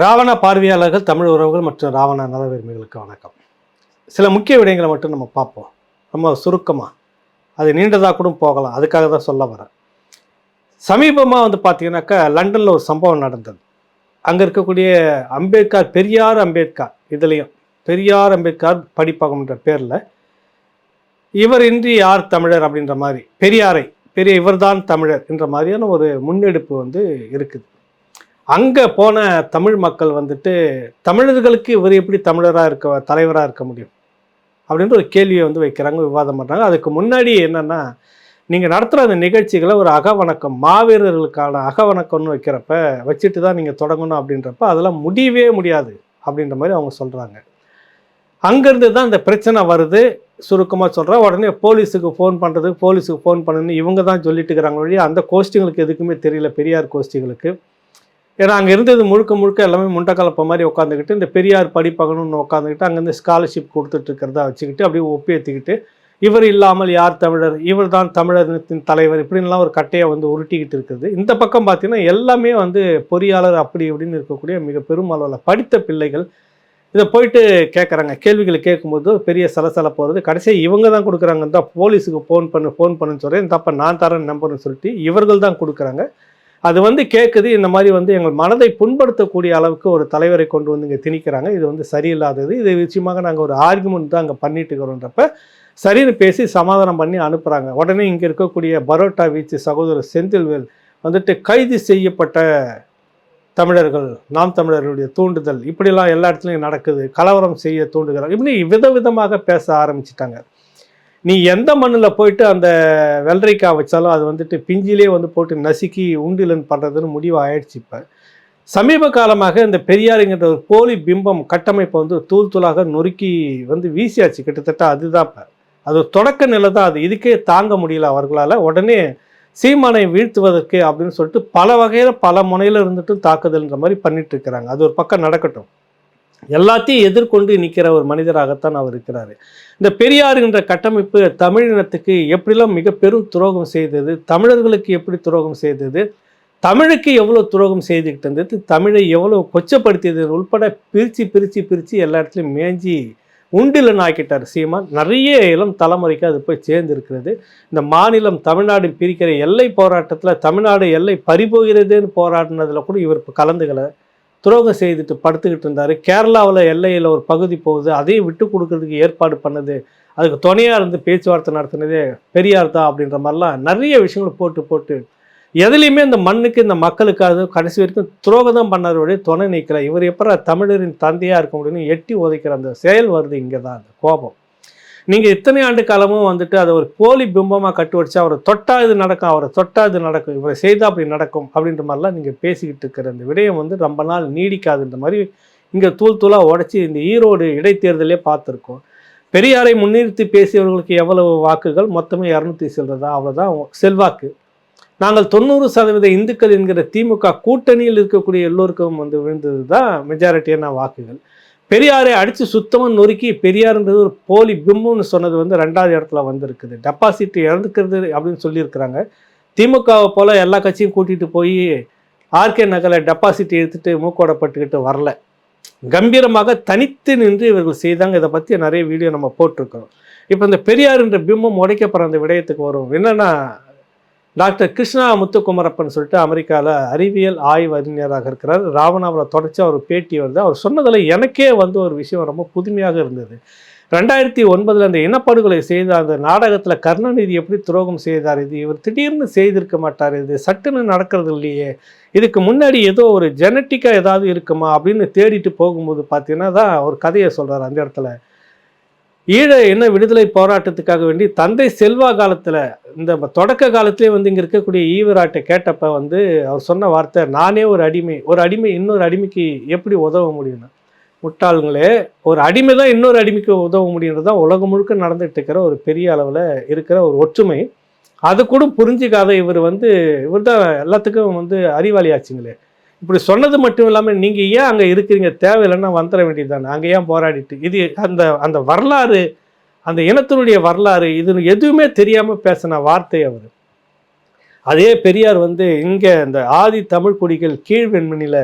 ராவண பார்வையாளர்கள் தமிழ் உறவுகள் மற்றும் ராவண நலவிரும்பிகளுக்கு வணக்கம். சில முக்கிய விடயங்களை மட்டும் நம்ம பார்ப்போம். ரொம்ப சுருக்கமாக அது நீண்டதாக கூட போகலாம். அதுக்காக தான் சொல்ல வரேன். சமீபமாக வந்து பார்த்தீங்கன்னாக்கா லண்டனில் ஒரு சம்பவம் நடந்தது. அங்கே இருக்கக்கூடிய அம்பேத்கர் பெரியார் அம்பேத்கர் இதுலேயும் பெரியார் அம்பேத்கர் படிப்பகம்ன்ற பேரில் இவர் இன்றி யார் தமிழர்? அப்படின்ற மாதிரி பெரியாரை பெரிய இவர்தான் தமிழர் என்ற மாதிரியான ஒரு முன்னெடுப்பு வந்து இருக்குது. அங்கே போன தமிழ் மக்கள் வந்துட்டு தமிழர்களுக்கு இவர் எப்படி தமிழராக இருக்க தலைவராக இருக்க முடியும்? அப்படின்ற ஒரு கேள்வியை வந்து வைக்கிறாங்க விவாதம் பண்ணுறாங்க அதுக்கு முன்னாடி என்னென்னா நீங்கள் நடத்துகிற அந்த நிகழ்ச்சிகளை ஒரு அகவணக்கம் மாவீரர்களுக்கான அகவணக்கம்னு வைக்கிறப்ப வச்சுட்டு தான் நீங்கள் தொடங்கணும் அப்படின்றப்ப அதெல்லாம் முடியவே முடியாது அப்படின்ற மாதிரி அவங்க சொல்கிறாங்க அங்கேருந்து தான் இந்த பிரச்சனை வருது. சுருக்கமாக சொல்கிறேன் உடனே போலீஸுக்கு ஃபோன் பண்ணுறது போலீஸுக்கு ஃபோன் பண்ணணும்னு இவங்க தான் சொல்லிட்டு இருக்கிறாங்க வழி அந்த கோஷ்டிகளுக்கு எதுக்குமே தெரியல பெரியார் கோஷ்டிகளுக்கு. ஏன்னா அங்கே இருந்தது முழுக்க முழுக்க எல்லாமே முண்டக்கலப்ப மாதிரி உட்காந்துக்கிட்டு இந்த பெரியார் படிப்பகணும்னு உட்காந்துக்கிட்டு அங்கேருந்து ஸ்காலர்ஷிப் கொடுத்துட்டு இருக்கிறதா வச்சுக்கிட்டு அப்படியே ஒப்பேற்றிக்கிட்டு இவர் இல்லாமல் யார் தமிழர்? இவர் தான் தமிழகத்தின் தலைவர். இப்படின்லாம் ஒரு கட்டையை வந்து உருட்டிக்கிட்டு இருக்குது. இந்த பக்கம் பார்த்தீங்கன்னா எல்லாமே வந்து பொறியாளர் அப்படி இப்படின்னு இருக்கக்கூடிய மிக பெரும் அளவில் படித்த பிள்ளைகள் இதை போயிட்டு கேட்குறாங்க கேள்விகளை கேட்கும்போது பெரிய சலசலப்பு வருது கடைசியாக இவங்க தான் கொடுக்குறாங்க தான் போலீஸுக்கு ஃபோன் பண்ணு ஃபோன் பண்ணுன்னு சொல்கிறேன் தப்ப நான் தரேன் நம்பர்னு சொல்லிட்டு இவர்கள் தான் கொடுக்குறாங்க. அது வந்து கேட்குது இந்த மாதிரி வந்து எங்கள் மனதை புண்படுத்தக்கூடிய அளவுக்கு ஒரு தலைவரை கொண்டு வந்து இங்கே திணிக்கிறாங்க. இது வந்து சரியில்லாதது. இது விஷயமாக நாங்கள் ஒரு ஆர்குமெண்ட் தான் அங்கே பண்ணிட்டு இருக்கிறோன்றப்ப சரின்னு பேசி சமாதானம் பண்ணி அனுப்புகிறாங்க உடனே இங்கே இருக்கக்கூடிய பரோட்டா வீச்சு சகோதரர் செந்தில்வேல் வந்துட்டு கைது செய்யப்பட்ட தமிழர்கள் நாம் தமிழர்களுடைய தூண்டுதல். இப்படிலாம் எல்லா இடத்துலையும் நடக்குது. கலவரம் செய்ய தூண்டுகிறாங்க. இப்படி விதவிதமாக பேச ஆரம்பிச்சிட்டாங்க. நீ எந்த மண்ணில் போயிட்டு அந்த வெள்ளரிக்காய் வச்சாலும் அது வந்துட்டு பிஞ்சிலே வந்து போட்டு நசுக்கி உண்டிலன் பண்ணுறதுன்னு முடிவு ஆயிடுச்சு இப்போ. சமீப காலமாக இந்த பெரியாருங்கிற ஒரு போலி பிம்பம் கட்டமைப்பை வந்து தூள் தூளாக நொறுக்கி வந்து வீசியாச்சு கிட்டத்தட்ட அதுதான் இப்போ. அது ஒரு தொடக்க நிலை தான். அது இதுக்கே தாங்க முடியல அவர்களால். உடனே சீமானை வீழ்த்துவதற்கு அப்படின்னு சொல்லிட்டு பல வகையில் பல முனையில் இருந்துட்டும் தாக்குதல்ன்ற மாதிரி பண்ணிட்டு இருக்கிறாங்க. அது ஒரு பக்கம் நடக்கட்டும். எல்லாத்தையும் எதிர்கொண்டு நிற்கிற ஒரு மனிதராகத்தான் அவர் இருக்கிறார். இந்த பெரியாருங்கிற கட்டமைப்பு தமிழினத்துக்கு எப்படிலாம் மிக பெரும் துரோகம் செய்தது தமிழர்களுக்கு எப்படி துரோகம் செய்தது தமிழுக்கு எவ்வளோ துரோகம் செய்துக்கிட்டு இருந்தது தமிழை எவ்வளோ கொச்சப்படுத்தியது உள்பட பிரித்து பிரித்து பிரித்து எல்லா இடத்துலையும் மேஞ்சி உண்டிலன் ஆக்கிட்டார். சீமான் நிறைய இளம் தலைமுறைக்கு அது போய் சேர்ந்துருக்கிறது. இந்த மாநிலம் தமிழ்நாடு பிரிக்கிற எல்லை போராட்டத்தில் தமிழ்நாடு எல்லை பறிபோகிறதுன்னு போராடினதில் கூட இவர் இப்போ துரோகம் செய்துட்டு படுத்துக்கிட்டு இருந்தார். கேரளாவில் எல்லையில் ஒரு பகுதி போகுது. அதையும் விட்டு கொடுக்கறதுக்கு ஏற்பாடு பண்ணது. அதுக்கு துணையாக இருந்து பேச்சுவார்த்தை நடத்தினதே பெரியார் தான் அப்படின்ற மாதிரிலாம் நிறைய விஷயங்களை போட்டு போட்டு எதுலேயுமே இந்த மண்ணுக்கு இந்த மக்களுக்காக கடைசி வரைக்கும் துரோகம் தான் பண்ணாருடைய துணை நிற்கல இவர் எப்போ தமிழரின் தந்தையாக இருக்க முடியும்னு எட்டி உதைக்கிற அந்த செயல் வருது இங்கே தான் அந்த கோபம். நீங்கள் இத்தனை ஆண்டு காலமும் வந்துட்டு அதை ஒரு போலி பிம்பமாக கட்டு வச்சு அவரை தொட்டா இது நடக்கும் அவரை தொட்டா இது நடக்கும் இவரை செய்தால் அப்படி நடக்கும் அப்படின்ற மாதிரிலாம் நீங்கள் பேசிக்கிட்டு இருக்கிற அந்த விடயம் வந்து ரொம்ப நாள் நீடிக்காதுன்ற மாதிரி இங்கே தூள் தூளாக உடச்சி இந்த ஈரோடு இடைத்தேர்தலே பார்த்துருக்கோம். பெரியாரை முன்னிறுத்தி பேசியவர்களுக்கு எவ்வளவு வாக்குகள்? மொத்தமே இரநூத்தி செல்றதா அவ்வளோதான் செல்வாக்கு. நாங்கள் தொண்ணூறு சதவீத இந்துக்கள் என்கிற திமுக கூட்டணியில் இருக்கக்கூடிய எல்லோருக்கும் வந்து விழுந்தது தான் மெஜாரிட்டியான வாக்குகள். பெரியாரை அடித்து சுத்தமாக நொறுக்கி பெரியார்ன்றது ஒரு போலி பிம்பம்னு சொன்னது வந்து ரெண்டாவது இடத்துல வந்திருக்குது. டெபாசிட் இழந்துக்கிறது அப்படின்னு சொல்லியிருக்கிறாங்க. திமுகவை போல் எல்லா கட்சியும் கூட்டிகிட்டு போய் ஆர்கே நகரில் டெபாசிட் எடுத்துட்டு மூக்கோடப்பட்டுக்கிட்டு வரல. கம்பீரமாக தனித்து நின்று இவர்கள் செய்தாங்க. இதை பற்றி நிறைய வீடியோ நம்ம போட்டிருக்கிறோம். இப்போ இந்த பெரியார்ன்ற பிம்பம் உடைக்கப்படுற அந்த விடயத்துக்கு வரும். என்னென்னா டாக்டர் கிருஷ்ணா முத்துக்குமரப்பன் சொல்லிட்டு அமெரிக்காவில் அறிவியல் ஆய்வு அறிஞராக இருக்கிறார். ராவணாவில் தொடர்ச்சி அவர் பேட்டி வந்து அவர் சொன்னதில் எனக்கே வந்து ஒரு விஷயம் ரொம்ப புதுமையாக இருந்தது. ரெண்டாயிரத்தி ஒன்பதில் அந்த இனப்படுகொலை செய்த அந்த நாடகத்தில் கருணாநிதி எப்படி துரோகம் செய்தார் இது இவர் திடீர்னு செய்திருக்க மாட்டார் இது சட்டுன்னு நடக்கிறது இல்லையே இதுக்கு முன்னாடி ஏதோ ஒரு ஜெனட்டிக்காக ஏதாவது இருக்குமா அப்படின்னு தேடிட்டு போகும்போது பார்த்தீங்கன்னா தான் ஒரு கதையை சொல்கிறார் அந்த இடத்துல. ஈழ இன விடுதலை போராட்டத்துக்காக வேண்டி தந்தை செல்வா காலத்தில் இந்த தொடக்க காலத்திலே வந்து இங்கே இருக்கக்கூடிய ஈவராட்டை கேட்டப்ப வந்து அவர் சொன்ன வார்த்தை நானே ஒரு அடிமை ஒரு அடிமை இன்னொரு அடிமைக்கு எப்படி உதவ முடியும்னா? முட்டாளுங்களே ஒரு அடிமை தான் இன்னொரு அடிமைக்கு உதவ முடியுன்றது தான் உலகம் முழுக்க நடந்துகிட்டு இருக்கிற ஒரு பெரிய அளவில் இருக்கிற ஒரு ஒற்றுமை. அது கூட புரிஞ்சிக்காத இவர் வந்து இவர் தான் எல்லாத்துக்கும் வந்து அறிவாளி ஆச்சுங்களே இப்படி சொன்னது மட்டும் இல்லாமல் நீங்கள் ஏன் அங்கே இருக்கிறீங்க? தேவையில்லைன்னா வந்துட வேண்டியது தானே அங்கே ஏன் போராடிட்டு? இது அந்த அந்த வரலாறு அந்த இனத்தினுடைய வரலாறு இது எதுவுமே தெரியாமல் பேசின வார்த்தை அவர். அதே பெரியார் வந்து இங்கே இந்த ஆதி தமிழ் குடிகள் கீழ்வெண்மணியில்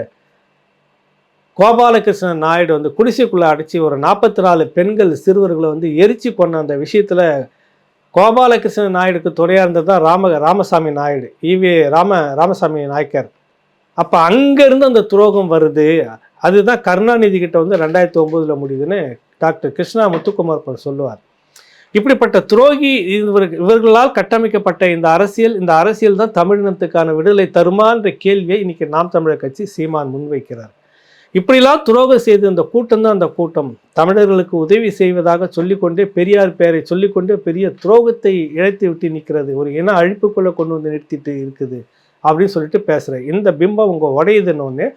கோபாலகிருஷ்ணன் நாயுடு வந்து குடிசைக்குள்ளே அடைச்சி ஒரு நாற்பத்தி நாலு பெண்கள் சிறுவர்களை வந்து எரிச்சு கொண்ட அந்த விஷயத்தில் கோபாலகிருஷ்ணன் நாயுடுக்கு துணையாக இருந்தது தான் ராம ராமசாமி நாயுடு. ஈவி ராம ராமசாமி நாயக்கர். அப்போ அங்கேருந்து அந்த துரோகம் வருது. அதுதான் கருணாநிதி கிட்ட வந்து ரெண்டாயிரத்தி ஒம்போதில் முடியுதுன்னு டாக்டர் கிருஷ்ணா முத்துக்குமார் சொல்லுவார். இப்படிப்பட்ட துரோகி இவர்களால் கட்டமைக்கப்பட்ட இந்த அரசியல் இந்த அரசியல் தான் தமிழினத்துக்கான விடுதலை தருமான்ற கேள்வியை இன்னைக்கு நாம் தமிழர் கட்சி சீமான் முன்வைக்கிறார். இப்படிலாம் துரோகம் செய்து இந்த கூட்டம் தான் அந்த கூட்டம். தமிழர்களுக்கு உதவி செய்வதாக சொல்லிக்கொண்டே பெரியார் பெயரை சொல்லிக்கொண்டே பெரிய துரோகத்தை இழைத்து விட்டு நிற்கிறது. ஒரு இன அழிப்புக்குள்ளே கொண்டு வந்து நிறுத்திட்டு இருக்குது அப்படின்னு சொல்லிட்டு பேசுகிறேன் இந்த பிம்பம் உங்கள் உடையுதுன்னு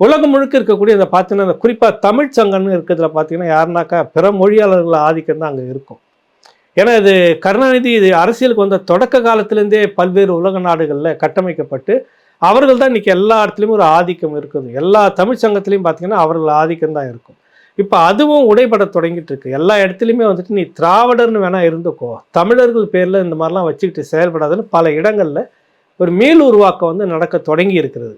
உலகம் முழுக்க இருக்கக்கூடிய இந்த பார்த்தீங்கன்னா குறிப்பாக தமிழ் சங்கம்னு இருக்கிறதுல பார்த்தீங்கன்னா யாருனாக்கா பிற மொழியாளர்கள் ஆதிக்கம் தான் அங்கே இருக்கும். ஏன்னா இது கருணாநிதி இது அரசியலுக்கு வந்த தொடக்க காலத்திலேருந்தே பல்வேறு உலக நாடுகளில் கட்டமைக்கப்பட்டு அவர்கள் தான் இன்றைக்கி எல்லா இடத்துலையும் ஒரு ஆதிக்கம் இருக்குது. எல்லா தமிழ் சங்கத்துலேயும் பார்த்தீங்கன்னா அவர்கள் ஆதிக்கம் தான் இருக்கும். இப்போ அதுவும் உடைபட தொடங்கிட்டு இருக்கு. எல்லா இடத்துலையுமே வந்துட்டு நீ திராவிடர்னு வேணால் இருந்துக்கோ. தமிழர்கள் பேரில் இந்த மாதிரிலாம் வச்சுக்கிட்டு செயல்படாதுன்னு பல இடங்களில் ஒரு மீள் உருவாக்கம் வந்து நடக்க தொடங்கி இருக்கிறது.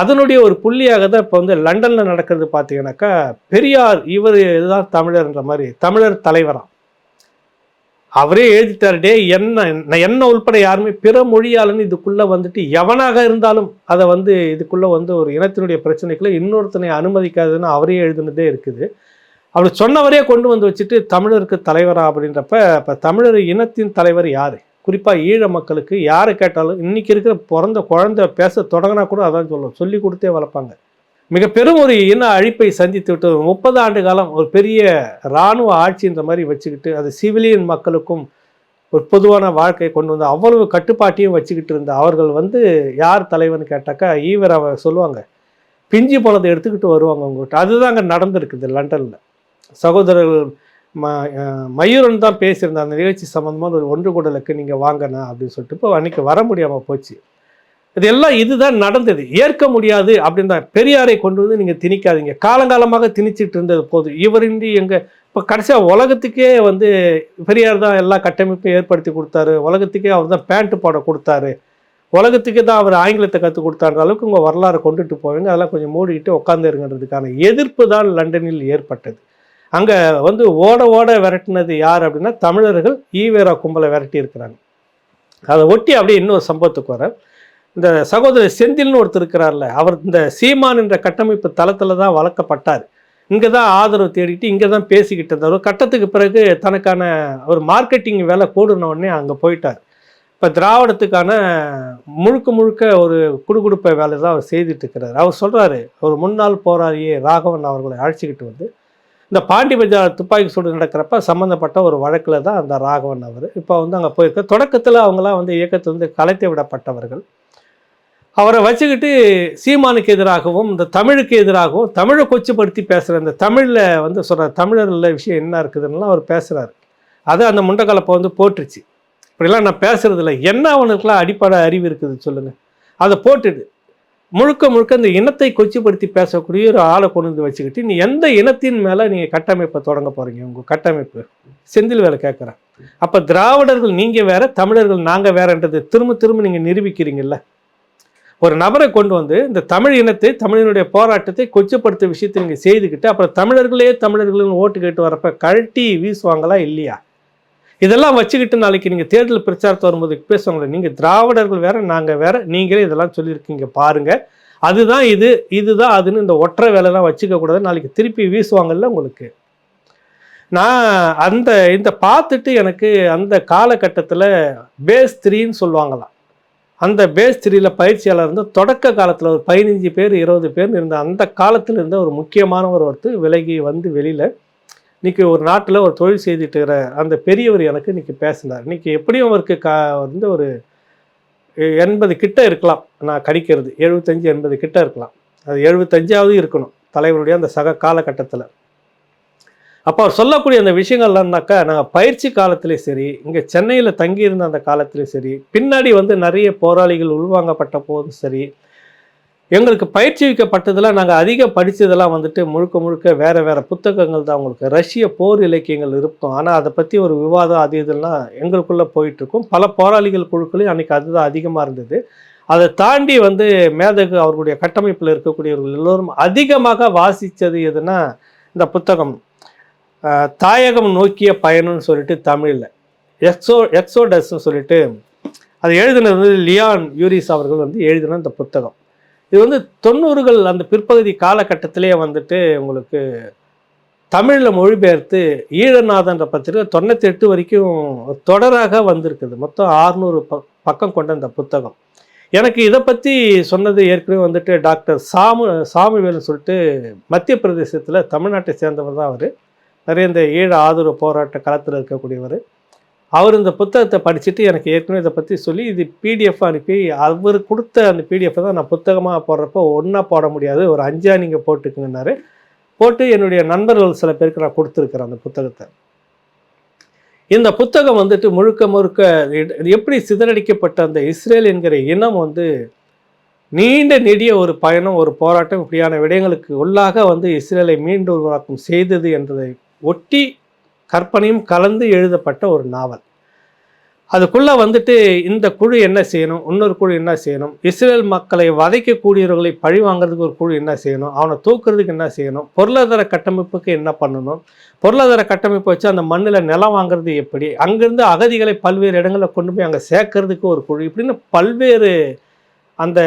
அதனுடைய ஒரு புள்ளியாக தான் இப்போ வந்து லண்டனில் நடக்கிறது பார்த்தீங்கன்னாக்கா பெரியார் இவர் இதுதான் தமிழர்ன்ற மாதிரி தமிழர் தலைவராக அவரே எழுதிட்டார்டே என்ன என்ன உள்பட யாருமே பிற மொழியாளன்னு இதுக்குள்ளே வந்துட்டு எவனாக இருந்தாலும் அதை வந்து இதுக்குள்ளே வந்து ஒரு இனத்தினுடைய பிரச்சனைக்குள்ள இன்னொருத்தனை அனுமதிக்காதுன்னு அவரே எழுதுனதே இருக்குது. அப்படி சொன்னவரே கொண்டு வந்து வச்சுட்டு தமிழருக்கு தலைவரா? அப்படின்றப்ப இப்போ தமிழர் இனத்தின் தலைவர் யார்? குறிப்பாக ஈழ மக்களுக்கு யாரை கேட்டாலும் இன்றைக்கி இருக்கிற பிறந்த குழந்தை பேச தொடங்கினா கூட அதான் சொல்லும். சொல்லி கொடுத்தே வளர்ப்பாங்க. மிக பெரும் ஒரு இன அழிப்பை சந்தித்து விட்டு முப்பது ஆண்டு காலம் ஒரு பெரிய இராணுவ ஆட்சின்ற மாதிரி வச்சுக்கிட்டு அது சிவிலியன் மக்களுக்கும் ஒரு பொதுவான வாழ்க்கையை கொண்டு வந்து அவ்வளவு கட்டுப்பாட்டையும் வச்சுக்கிட்டு இருந்த அவர்கள் வந்து யார் தலைவன் கேட்டாக்கா ஈவர் அவ சொல்லுவாங்க. பிஞ்சு பழத்தை எடுத்துக்கிட்டு வருவாங்க உங்கள்கிட்ட அதுதான் அங்கே நடந்திருக்குது லண்டனில். சகோதரர்கள் ம மயூரன் தான் பேசியிருந்த அந்த நிகழ்ச்சி சம்மந்தமாக ஒரு ஒன்று கூடலுக்கு நீங்கள் வாங்கண்ணா அப்படின்னு சொல்லிட்டு இப்போ அன்றைக்கி வர முடியாமல் போச்சு. இதெல்லாம் இதுதான் நடந்தது. ஏற்க முடியாது அப்படின்னு தான் பெரியாரை கொண்டு வந்து நீங்கள் திணிக்காதீங்க. காலங்காலமாக திணிச்சிட்டு இருந்தது போதும். இவரின்றி எங்கள் இப்போ கடைசியாக உலகத்துக்கே வந்து பெரியார் தான் எல்லா கட்டமைப்பையும் ஏற்படுத்தி கொடுத்தாரு. உலகத்துக்கே அவர் தான் பேண்ட்டு போட கொடுத்தாரு. உலகத்துக்கே தான் அவர் ஆங்கிலத்தை கற்றுக் கொடுத்தான்ற அளவுக்கு உங்கள் வரலாறு கொண்டுட்டு போவீங்க. அதெல்லாம் கொஞ்சம் மூடிக்கிட்டு உட்காந்துருங்கிறதுக்கான எதிர்ப்பு தான் லண்டனில் ஏற்பட்டது. அங்கே வந்து ஓட ஓட விரட்டினது யார் அப்படின்னா தமிழர்கள் ஈவேரா கும்பலை விரட்டி இருக்கிறாங்க அதை ஒட்டி அப்படியே இன்னொரு சம்பவத்துக்கு வரேன் இந்த சகோதரர் செந்தில்னு ஒருத்தர் இருக்கிறார்ல அவர் இந்த சீமான் என்ற கட்டமைப்பு தளத்தில் தான் வளர்க்கப்பட்டார். இங்கே தான் ஆதரவு தேடிட்டு இங்கே தான் பேசிக்கிட்டு இருந்தார். ஒரு கட்டத்துக்கு பிறகு தனக்கான ஒரு மார்க்கெட்டிங் வேலை கூடுன உடனே அங்கே போயிட்டார். இப்போ திராவிடத்துக்கான முழுக்க முழுக்க ஒரு குடுகுடுப்ப வேலை தான் அவர் செய்துட்டு இருக்கிறார். அவர் சொல்கிறாரு ஒரு முன்னாள் போராளியே ராகவன் அவர்களை அழைச்சிக்கிட்டு வந்து இந்த பாண்டி பஜார் துப்பாக்கி சூடு நடக்கிறப்ப சம்மந்தப்பட்ட ஒரு வழக்கில் தான் அந்த ராகவன் அவர் இப்போ வந்து அங்கே போயிருக்க. தொடக்கத்தில் அவங்களாம் வந்து இயக்கத்தில் வந்து கலைத்து விடப்பட்டவர்கள். அவரை வச்சுக்கிட்டு சீமானுக்கு எதிராகவும் இந்த தமிழுக்கு எதிராகவும் தமிழை கொச்சுப்படுத்தி பேசுகிற இந்த தமிழில் வந்து சொல்கிற தமிழரில் விஷயம் என்ன இருக்குதுன்னெலாம் அவர் பேசுகிறாரு அது அந்த முண்டக்கலப்பை வந்து போட்டுருச்சு இப்படிலாம் நான் பேசுகிறதில்ல என்ன அவனுக்குலாம் அடிப்படை அறிவு இருக்குது சொல்லுங்கள் அதை போட்டுடு முழுக்க முழுக்க இந்த இனத்தை கொச்சிப்படுத்தி பேசக்கூடிய ஒரு ஆளை கொண்டு வந்து வச்சுக்கிட்டு நீ எந்த இனத்தின் மேலே நீங்கள் கட்டமைப்பை தொடங்க போகிறீங்க உங்கள் கட்டமைப்பு. செந்தில் வேலை கேட்குறேன். அப்போ திராவிடர்கள் நீங்கள் வேறு தமிழர்கள் நாங்கள் வேறன்றது திரும்ப திரும்ப நீங்கள் நிரூபிக்கிறீங்கல்ல. ஒரு நபரை கொண்டு வந்து இந்த தமிழ் இனத்தை தமிழினுடைய போராட்டத்தை கொச்சப்படுத்த விஷயத்தை நீங்கள் செய்துக்கிட்டு அப்புறம் தமிழர்களே தமிழர்கள்னு ஓட்டு கேட்டு வரப்ப கழட்டி வீசுவாங்களா இல்லையா? இதெல்லாம் வச்சுக்கிட்டு நாளைக்கு நீங்கள் தேர்தல் பிரச்சாரத்தை வரும்போது பேசுவாங்களே நீங்கள் திராவிடர்கள் வேற நாங்கள் வேற நீங்களே இதெல்லாம் சொல்லியிருக்கீங்க பாருங்க. அதுதான் இது இதுதான் அதுன்னு இந்த ஒற்றை வேலைலாம் வச்சுக்க கூடாது நாளைக்கு திருப்பி வீசுவாங்கல்ல உங்களுக்கு. நான் அந்த இந்த பார்த்துட்டு எனக்கு அந்த காலகட்டத்தில் பேஸ் த்ரீன்னு சொல்லுவாங்களாம். அந்த பேஸ் த்ரீல பயிற்சியாளர் இருந்து தொடக்க காலத்தில் ஒரு பதினஞ்சு பேர் இருபது பேர் இருந்த அந்த காலத்தில் இருந்த ஒரு முக்கியமானவர் ஒருத்தர் விலகி வந்து வெளியில் இன்றைக்கி ஒரு நாட்டில் ஒரு தொழில் செய்துட்டு இருக்கிற அந்த பெரியவர் எனக்கு இன்னைக்கு பேசினார். இன்றைக்கி எப்படியும் அவருக்கு கா வந்து ஒரு எண்பது கிட்ட இருக்கலாம். நான் கணிக்கிறது எழுபத்தஞ்சு எண்பது கிட்ட இருக்கலாம். அது எழுபத்தஞ்சாவது இருக்கணும். தலைவருடைய அந்த சக காலகட்டத்தில். அப்போ அவர் சொல்லக்கூடிய அந்த விஷயங்கள்லாம்னாக்கா நாங்கள் பயிற்சி காலத்திலே சரி இங்கே சென்னையில் தங்கியிருந்த அந்த காலத்திலே சரி பின்னாடி வந்து நிறைய போராளிகள் உள்வாங்கப்பட்ட போதும் சரி எங்களுக்கு பயிற்சிவிக்கப்பட்டதில் நாங்கள் அதிகம் படித்ததெல்லாம் வந்துட்டு முழுக்க முழுக்க வேறு வேறு புத்தகங்கள் தான் உங்களுக்கு. ரஷ்ய போர் இலக்கியங்கள் இருக்கும் ஆனால் அதை பற்றி ஒரு விவாதம் அது இதெல்லாம் எங்களுக்குள்ளே போயிட்டுருக்கும். பல போராளிகள் குழுக்களையும் அன்றைக்கி அதுதான் அதிகமாக இருந்தது. அதை தாண்டி வந்து மேதகு அவர்களுடைய கட்டமைப்பில் இருக்கக்கூடியவர்கள் எல்லோரும் அதிகமாக வாசித்தது எதுனா இந்த புத்தகம். தாயகம் நோக்கிய பயணம்னு சொல்லிட்டு தமிழில். எக்ஸோ எக்ஸோடஸ்ன்னு சொல்லிட்டு அது எழுதினது வந்து லியான் யூரிஸ் அவர்கள் வந்து எழுதின அந்த புத்தகம். இது வந்து தொண்ணூறுகள் அந்த பிற்பகுதி காலகட்டத்திலே வந்துட்டு உங்களுக்கு தமிழில் மொழிபெயர்த்து ஈழநாதன்ற பத்திரிகை தொண்ணூற்றி எட்டு வரைக்கும் தொடராக வந்திருக்குது. மொத்தம் ஆறுநூறு ப பக்கம் கொண்ட இந்த புத்தகம். எனக்கு இதை பற்றி சொன்னது ஏற்கனவே வந்துட்டு டாக்டர் சாமு சாமுவேல்னு சொல்லிட்டு மத்திய பிரதேசத்தில் தமிழ்நாட்டை சேர்ந்தவர் தான் அவர். நிறைய இந்த ஈழ ஆதரவு போராட்ட களத்தில் இருக்கக்கூடியவர். அவர் இந்த புத்தகத்தை படிச்சுட்டு எனக்கு ஏற்கனவே இதை பற்றி சொல்லி இது பிடிஎஃப் அனுப்பி அவர் கொடுத்த அந்த பிடிஎஃப் தான் நான் புத்தகமாக போடுறப்போ ஒன்றா போட முடியாது. ஒரு அஞ்சா நீங்கள் போட்டுக்குங்கன்னாரு. போட்டு என்னுடைய நண்பர்கள் சில பேருக்கு நான் கொடுத்துருக்குறேன் அந்த புத்தகத்தை. இந்த புத்தகம் வந்துட்டு முழுக்க முழுக்க இது எப்படி சிதறடிக்கப்பட்ட அந்த இஸ்ரேல் என்கிற இனம் வந்து நீண்ட நெடிய ஒரு பயணம் ஒரு போராட்டம் இப்படியான விடயங்களுக்கு உள்ளாக வந்து இஸ்ரேலை மீண்டும் உருவாக்கம் செய்தது என்பதை ஒட்டி கற்பனையும் கலந்து எழுதப்பட்ட ஒரு நாவல். அதுக்குள்ளே வந்துட்டு இந்த குழு என்ன செய்யணும் இன்னொரு குழு என்ன செய்யணும் இஸ்ரேல் மக்களை வதைக்கக்கூடியவர்களை பழி வாங்குறதுக்கு ஒரு குழு என்ன செய்யணும் அவனை தூக்குறதுக்கு என்ன செய்யணும் பொருளாதார கட்டமைப்புக்கு என்ன பண்ணணும் பொருளாதார கட்டமைப்பு வச்சு அந்த மண்ணில் நிலம் வாங்குறது எப்படி அங்கேருந்து அகதிகளை பல்வேறு இடங்களில் கொண்டு போய் அங்கே சேர்க்கறதுக்கு ஒரு குழு இப்படின்னு பல்வேறு அந்த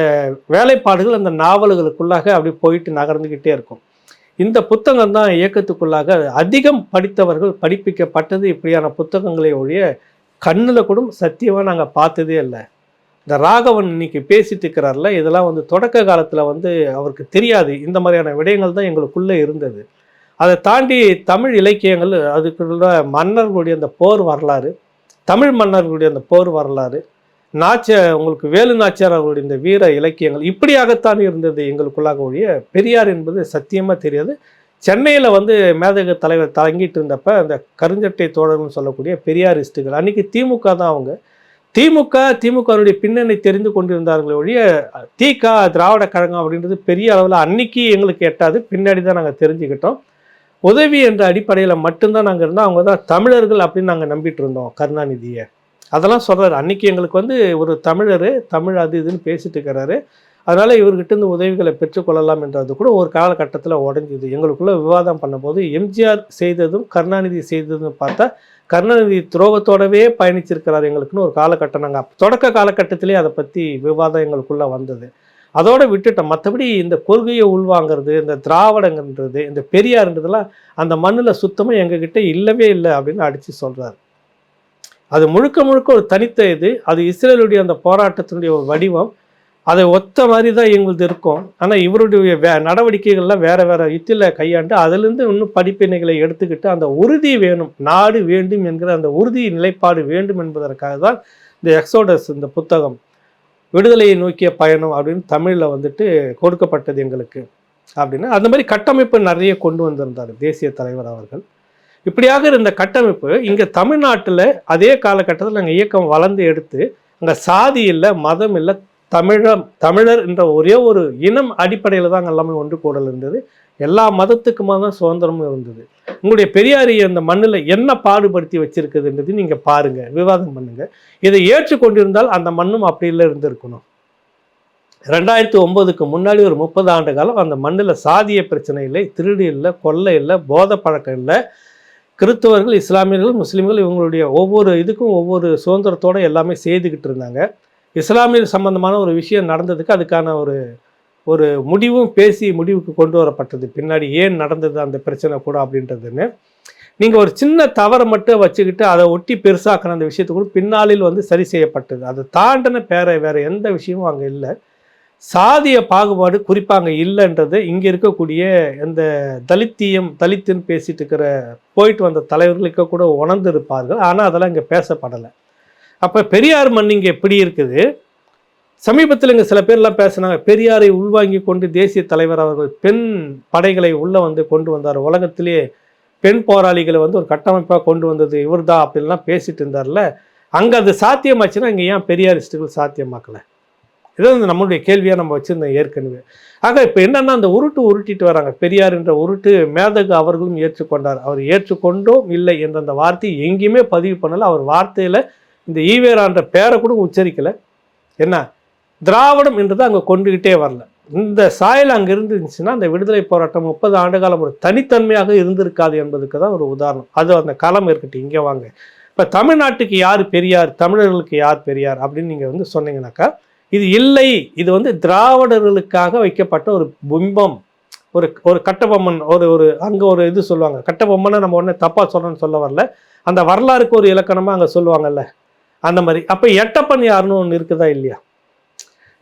வேலைப்பாடுகள் அந்த நாவல்களுக்குள்ளாக அப்படி போயிட்டு நகர்ந்துக்கிட்டே இருக்கும். இந்த புத்தகம் தான் இயக்கத்துக்குள்ளாக அதிகம் படித்தவர்கள் படிப்பிக்கப்பட்டது. இப்படியான புத்தகங்களை ஒழிய கண்ணில் கூட சத்தியமாக நாங்கள் பார்த்ததே இல்லை. இந்த ராகவன் இன்னைக்கு பேசிட்டு இருக்கிறார்ல இதெல்லாம் வந்து தொடக்க காலத்தில் வந்து அவருக்கு தெரியாது. இந்த மாதிரியான விடயங்கள் தான் எங்களுக்குள்ளே இருந்தது. அதை தாண்டி தமிழ் இலக்கியங்கள் அதுக்குள்ள மன்னர்களுடைய அந்த போர் வரலாறு தமிழ் மன்னர்களுடைய அந்த போர் வரலாறு நாச்ச உங்களுக்கு வேலு நாச்சியார் அவர்களுடைய இந்த வீர இலக்கியங்கள் இப்படியாகத்தான் இருந்தது எங்களுக்குள்ளாக ஒழிய பெரியார் என்பது சத்தியமாக தெரியாது. சென்னையில் வந்து மேதக தலைவர் தங்கிட்டு இருந்தப்ப அந்த கருஞ்சட்டை தோழர்கள்னு சொல்லக்கூடிய பெரியாரிஸ்ட்டுகள் அன்னைக்கு திமுக தான் அவங்க. திமுக திமுகவுடைய பின்னணி தெரிந்து கொண்டிருந்தார்களே ஒழிய திக திராவிட கழகம் அப்படின்றது பெரிய அளவில் அன்னைக்கு எங்களுக்கு எட்டாது பின்னாடி தான் நாங்கள் தெரிஞ்சுக்கிட்டோம். உதவி என்ற அடிப்படையில் மட்டும்தான் நாங்கள் இருந்தோம். அவங்க தான் தமிழர்கள் அப்படின்னு நாங்கள் நம்பிட்டு இருந்தோம் கருணாநிதியை. அதெல்லாம் சொல்கிறாரு அன்றைக்கி எங்களுக்கு வந்து ஒரு தமிழர் தமிழ் அது இதுன்னு பேசிட்டு இருக்கிறாரு. அதனால் இவர்கிட்ட இருந்து உதவிகளை பெற்றுக்கொள்ளலாம் என்றது கூட ஒரு காலகட்டத்தில் உடஞ்சிது. எங்களுக்குள்ள விவாதம் பண்ணும்போது எம்ஜிஆர் செய்ததும் கருணாநிதி செய்ததும் பார்த்தா கருணாநிதி துரோகத்தோடவே பயணிச்சிருக்கிறார் எங்களுக்குன்னு ஒரு காலகட்டம் நாங்கள் தொடக்க காலகட்டத்திலே அதை பற்றி விவாதம் எங்களுக்குள்ளே வந்தது. அதோட விட்டுட்டோம். மற்றபடி இந்த கொள்கையை உள்வாங்கிறது இந்த திராவிடங்கன்றது இந்த பெரியாருன்றதெல்லாம் அந்த மண்ணில் சுத்தமாக எங்ககிட்ட இல்லவே இல்லை அப்படின்னு அடித்து சொல்கிறார் அது முழுக்க முழுக்க ஒரு தனித்த இது. அது இஸ்ரேலுடைய அந்த போராட்டத்தினுடைய ஒரு வடிவம். அதை ஒத்த மாதிரி தான் எங்களுது இருக்கும். ஆனால் இவருடைய வே நடவடிக்கைகள்லாம் வேறு வேறு யுத்தியில் கையாண்டு அதுலேருந்து இன்னும் படிப்பினைகளை எடுத்துக்கிட்டு அந்த உறுதி வேணும் நாடு வேண்டும் என்கிற அந்த உறுதி நிலைப்பாடு வேண்டும் என்பதற்காக தான் இந்த எக்ஸோடஸ் இந்த புத்தகம் விடுதலையை நோக்கிய பயணம் அப்படின்னு தமிழில் வந்துட்டு கொடுக்கப்பட்டது எங்களுக்கு. அப்படின்னு அந்த மாதிரி கட்டமைப்பு நிறைய கொண்டு வந்திருந்தார் தேசிய தலைவர் அவர்கள். இப்படியாக இருந்த கட்டமைப்பு இங்கே தமிழ்நாட்டில் அதே காலகட்டத்தில் நாங்கள் இயக்கம் வளர்ந்து எடுத்து அங்கே சாதி இல்லை மதம் இல்லை தமிழம் தமிழர் என்ற ஒரே ஒரு இனம் அடிப்படையில் தான் எல்லாமே ஒன்று கூடல் இருந்தது. எல்லா மதத்துக்குமா தான் சுதந்திரமும் இருந்தது. உங்களுடைய பெரியாரி இந்த மண்ணில் என்ன பாடுபடுத்தி வச்சிருக்குதுன்றது நீங்கள் பாருங்க விவாதம் பண்ணுங்கள் இதை ஏற்றுக்கொண்டிருந்தால் அந்த மண்ணும் அப்படியில் இருந்திருக்கணும். ரெண்டாயிரத்தி ஒன்பதுக்கு முன்னாடி ஒரு முப்பது ஆண்டு காலம் அந்த மண்ணில் சாதிய பிரச்சனை இல்லை திருடு இல்லை கொள்ளை இல்லை போதை பழக்கம் இல்லை கிறிஸ்தவர்கள் இஸ்லாமியர்கள் முஸ்லீம்கள் இவங்களுடைய ஒவ்வொரு இதுக்கும் ஒவ்வொரு சுதந்திரத்தோட எல்லாமே செய்துக்கிட்டு இருந்தாங்க. இஸ்லாமியர் சம்பந்தமான ஒரு விஷயம் நடந்ததுக்கு அதுக்கான ஒரு ஒரு முடிவும் பேசி முடிவுக்கு கொண்டு வரப்பட்டது. பின்னாடி ஏன் நடந்தது அந்த பிரச்சனை கூட அப்படின்றதுன்னு. நீங்கள் ஒரு சின்ன தவறை மட்டும் வச்சுக்கிட்டு அதை ஒட்டி பெருசாக்கின அந்த விஷயத்தை கூட பின்னாளில் வந்து சரி செய்யப்பட்டது. அதை தாண்டின பேர வேறு எந்த விஷயமும் அங்கே இல்லை. சாதிய பாகுபாடு குறிப்பாக அங்கே இல்லைன்றது இங்கே இருக்கக்கூடிய இந்த தலித்தியம் தலித்துன்னு பேசிட்டு இருக்கிற போயிட்டு வந்த தலைவர்களுக்கு கூட உணர்ந்து இருப்பார்கள் ஆனால் அதெல்லாம் இங்கே பேசப்படலை. அப்போ பெரியார் மண் இங்கே எப்படி இருக்குது? சமீபத்தில் இங்கே சில பேர்லாம் பேசினாங்க பெரியாரை உள்வாங்கி கொண்டு தேசிய தலைவர் அவர்கள் பெண் படைகளை உள்ளே வந்து கொண்டு வந்தார். உலகத்திலேயே பெண் போராளிகளை வந்து ஒரு கட்டமைப்பாக கொண்டு வந்தது இவர்தான் அப்படின்லாம் பேசிட்டு இருந்தார்ல. அங்கே அது சாத்தியமாச்சுன்னா இங்கே ஏன் பெரியாரிஸ்டுகள் சாத்தியமாக்கலை? இதான் வந்து நம்மளுடைய கேள்வியாக நம்ம வச்சுருந்தோம் ஏற்கனவே. ஆக இப்போ என்னென்னா அந்த உருட்டு உருட்டிட்டு வராங்க. பெரியார் என்ற உருட்டு மேதகு அவர்களும் ஏற்றுக்கொண்டார். அவர் ஏற்றுக்கொண்டோம் இல்லை என்ற அந்த வார்த்தையை எங்கேயுமே பதிவு பண்ணலை. அவர் வார்த்தையில் இந்த ஈவேரான்ற பேரை கூட உச்சரிக்கலை. என்ன? திராவிடம் என்றதை அங்கே கொண்டுகிட்டே வரல. இந்த சாயல் அங்கே இருந்துச்சுன்னா அந்த விடுதலை போராட்டம் முப்பது ஆண்டு காலம் ஒரு தனித்தன்மையாக இருந்திருக்காது என்பதுக்கு தான் ஒரு உதாரணம். அது அந்த களம் இருக்கட்டும். இங்கே வாங்க. இப்போ தமிழ்நாட்டுக்கு யார் பெரியார்? தமிழர்களுக்கு யார் பெரியார்? அப்படின்னு நீங்கள் வந்து சொன்னீங்கன்னாக்கா இது இல்லை. இது வந்து திராவிடர்களுக்காக வைக்கப்பட்ட ஒரு பிம்பம். ஒரு ஒரு கட்டபொம்மன் ஒரு ஒரு அங்கே ஒரு இது சொல்லுவாங்க. கட்டபொம்மனை நம்ம உடனே தப்பாக சொல்கிறோன்னு சொல்ல வரல. அந்த வரலாறுக்கு ஒரு இலக்கணமாக அங்கே சொல்லுவாங்கல்ல. அந்த மாதிரி. அப்போ எட்டப்பன் யாருன்னு ஒன்று இருக்குதா இல்லையா?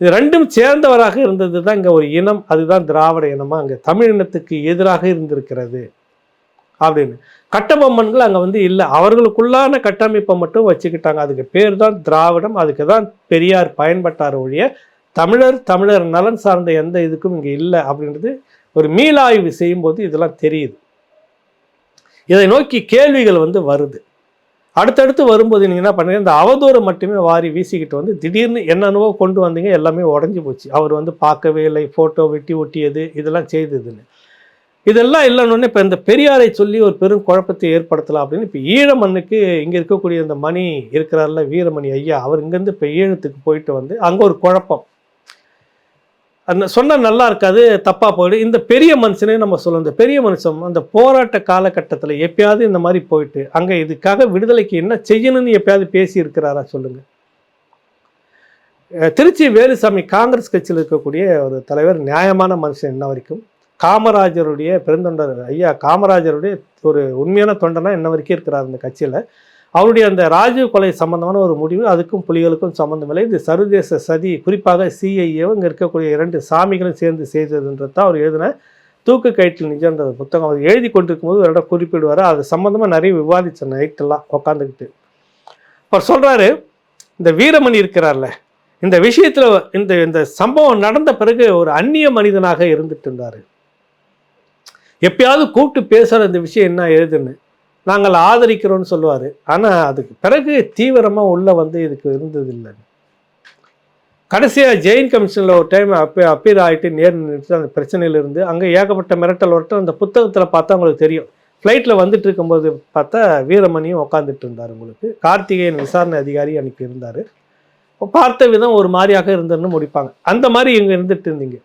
இது ரெண்டும் சேர்ந்தவராக இருந்தது தான் இங்கே ஒரு இனம். அதுதான் திராவிட இனமாக அங்கே தமிழ் இனத்துக்கு எதிராக இருந்திருக்கிறது. அப்படின்னு. கட்டபொம்மன்கள் அங்கே வந்து இல்லை. அவர்களுக்குள்ளான கட்டமைப்பை மட்டும் வச்சுக்கிட்டாங்க. அதுக்கு பேர் தான் திராவிடம். அதுக்கு தான் பெரியார் பயன்பட்டார் ஒழிய தமிழர் தமிழர் நலன் சார்ந்த எந்த இதுக்கும் இங்கே இல்லை அப்படின்றது ஒரு மீளாய்வு செய்யும்போது இதெல்லாம் தெரியுது. இதை நோக்கி கேள்விகள் வந்து வருது. அடுத்தடுத்து வரும்போது நீங்கள் என்ன பண்ணுறீங்க இந்த அவதூறு மட்டுமே வாரி வீசிக்கிட்டு வந்து திடீர்னு என்னென்னவோ கொண்டு வந்தீங்க. எல்லாமே உடஞ்சி போச்சு. அவர் வந்து பார்க்கவே இல்லை. ஃபோட்டோ வெட்டி ஒட்டியது. இதெல்லாம் செய்ததுன்னு இதெல்லாம் இல்லைன்னு இப்போ இந்த பெரியாரை சொல்லி ஒரு பெரும் குழப்பத்தை ஏற்படுத்தலாம் அப்படின்னு இப்போ ஈழமண்ணுக்கு இங்கே இருக்கக்கூடிய இந்த மணி இருக்கிறார்ல வீரமணி ஐயா அவர் இங்கேருந்து இப்போ ஈழத்துக்கு போயிட்டு வந்து அங்கே ஒரு குழப்பம். அந்த சொன்னால் நல்லா இருக்காது தப்பாக போயிடும் இந்த பெரிய மனுஷனே நம்ம சொல்லணும். இந்த பெரிய மனுஷன் அந்த போராட்ட காலகட்டத்தில் எப்பயாவது இந்த மாதிரி போயிட்டு அங்கே இதுக்காக விடுதலைக்கு என்ன செய்யணும்னு எப்பயாவது பேசி இருக்கிறாரா சொல்லுங்கள் திருச்சி வேலுசாமி காங்கிரஸ் கட்சியில் இருக்கக்கூடிய ஒரு தலைவர் நியாயமான மனுஷன் என்ன வரைக்கும். காமராஜருடைய பெருந்தொண்டர் ஐயா காமராஜருடைய ஒரு உண்மையான தொண்டனாக இன்ன வரைக்கும் இருக்கிறார் இந்த கட்சியில். அவருடைய அந்த ராஜீவ் கொலை சம்பந்தமான ஒரு முடிவு அதுக்கும் புலிகளுக்கும் சம்பந்தமில்லை இது சர்வதேச சதி குறிப்பாக சிஐஏவும் இங்கே இருக்கக்கூடிய இரண்டு சாமிகளும் சேர்ந்து செய்ததுன்றது தான் அவர் எழுதின தூக்கு கயிற்றில் நிஜன்ற புத்தகம். அவர் எழுதி கொண்டிருக்கும் போது ஒரு இடம் குறிப்பிடுவார். அது சம்மந்தமாக நிறைய விவாதித்த நைட்டெல்லாம் உக்காந்துக்கிட்டு. அவர் சொல்கிறாரு இந்த வீரமணி இருக்கிறார்ல இந்த விஷயத்தில் இந்த இந்த சம்பவம் நடந்த பிறகு ஒரு அந்நிய மனிதனாக இருந்துட்டு இருந்தார். எப்பயாவது கூப்பிட்டு பேசுகிற இந்த விஷயம் என்ன எழுதுன்னு நாங்கள் ஆதரிக்கிறோம்னு சொல்லுவார். ஆனால் அதுக்கு பிறகு தீவிரமாக உள்ளே வந்து இதுக்கு இருந்தது இல்லை கடைசியாக ஜெயின் கமிஷனில் ஒரு டைம் அப்பே அப்பீர் ஆகிட்டு நேர் நின்று அந்த பிரச்சனையிலிருந்து அங்கே ஏகப்பட்ட மிரட்டல் ஒருத்தர் அந்த புத்தகத்தில் பார்த்தா உங்களுக்கு தெரியும். ஃப்ளைட்டில் வந்துட்டு இருக்கும்போது பார்த்தா வீரமணியும் உட்காந்துட்டு இருந்தார் உங்களுக்கு. கார்த்திகேயன் விசாரணை அதிகாரி அன்றைக்கி இருந்தார். பார்த்த விதம் ஒரு மாதிரியாக இருந்ததுன்னு முடிப்பாங்க. அந்த மாதிரி இங்கே இருந்துட்டு இருந்தீங்க.